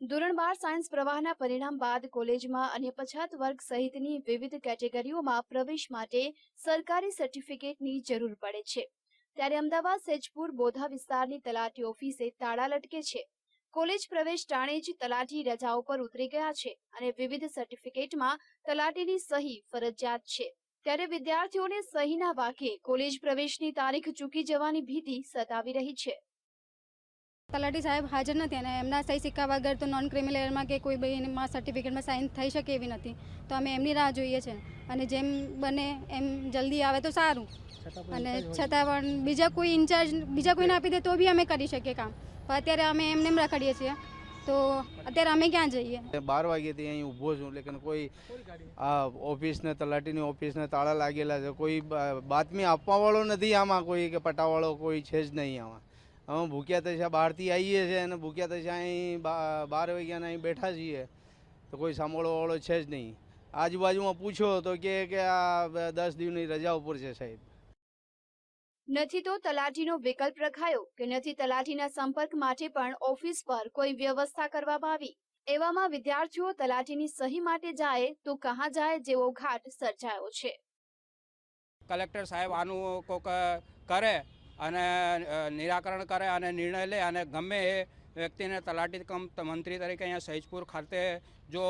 ધોરણ બાર સાયન્સ પ્રવાહના પરિણામ બાદ કોલેજમાં અને પછાત વર્ગ સહિતની વિવિધ કેટેગરીઓમાં પ્રવેશ માટે સરકારી સર્ટિફિકેટની જરૂર પડે છે. ત્યારે અમદાવાદ, સેજપુર, બોધા વિસ્તારની તલાટી ઓફિસે તાળા લટકે છે. કોલેજ પ્રવેશ ટાણે જ તલાટી રજાઓ પર ઉતરી ગયા છે અને વિવિધ સર્ટિફિકેટમાં તલાટીની સહી ફરજિયાત છે. ત્યારે વિદ્યાર્થીઓને સહીના વાકે કોલેજ પ્રવેશની તારીખ ચૂકી જવાની ભીતિ સતાવી રહી છે. તલાટી સાહેબ હાજર નથી અને એમના સહી સિક્કા વગર તો નોન ક્રિમિનલ એરમાં કે કોઈ બી સર્ટિફિકેટમાં સાઇન થઈ શકે એવી નથી. તો અમે એમની રાહ જોઈએ છે. અને જેમ બને એમ જલ્દી આવે તો સારું. અને છતાં પણ બીજા કોઈ ઇન્ચાર્જ બીજા કોઈને આપી દે તો બી અમે કરી શકીએ કામ. પણ અત્યારે અમે એમને એમ રખડીએ છીએ. તો અત્યારે અમે ક્યાં જઈએ? બાર વાગ્યાથી અહીં ઊભો છું લેકિન કોઈ આ ઓફિસને, તલાટીની ઓફિસને તાળા લાગેલા છે. કોઈ બાતમી આપવાવાળો નથી આમાં કોઈ કે પટાવાળો, કોઈ છે જ નહીં આમાં. અમે ભૂખ્યા તૈસા બહારથી આવીએ છીએ અને ભૂખ્યા તૈસા અહીં બાર વાગ્યાના અહીં બેઠા છીએ. તો કોઈ સાંભળવાવાળો છે જ નહીં. આજુબાજુમાં પૂછો તો કે કે આ દસ દિવસની રજા ઉપર છે સાહેબ. નથી તો તલાટીનો વિકલ્પ રખાયો કે નથી તલાટીના સંપર્ક માટે પણ ઓફિસ પર કોઈ વ્યવસ્થા કરવામાં આવી? એવામાં વિદ્યાર્થીઓ તલાટીની સહી માટે જાય તો કહા જાય જેવો ઘાટ સર્જાયો છે. કલેક્ટર સાહેબ આનું કોક કરે અને નિરાકરણ કરે અને નિર્ણય લે અને ગમે એ વ્યક્તિને તલાટી કમ મંત્રી તરીકે અહીંયા સહીજપુર ખાતે જો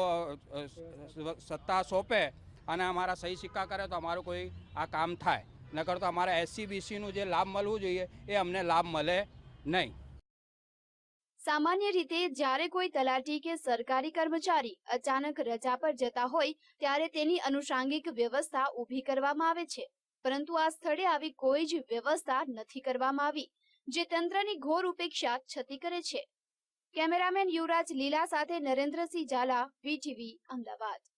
સત્તા સોંપે અને અમારા સહી સિક્કા કરે તો અમારું કોઈ આ કામ થાય. નકર તો અમારે એસસીબીસીનું જે લાભ મળવું જોઈએ એ અમને લાભ મળે નહીં. સામાન્ય રીતે જ્યારે કોઈ તલાટી કે સરકારી કર્મચારી અચાનક રજા પર જતા હોય ત્યારે તેની અનુષાંગિક વ્યવસ્થા ઊભી કરવામાં આવે છે. પરંતુ આ સ્થળે આવી કોઈ જ વ્યવસ્થા નથી કરવામાં આવી, જે તંત્રની ઘોર ઉપેક્ષા છતી કરે છે. કેમેરામેન યુવરાજ લીલા સાથે નરેન્દ્રસિંહ ઝાલા, વીટીવી, અમદાવાદ.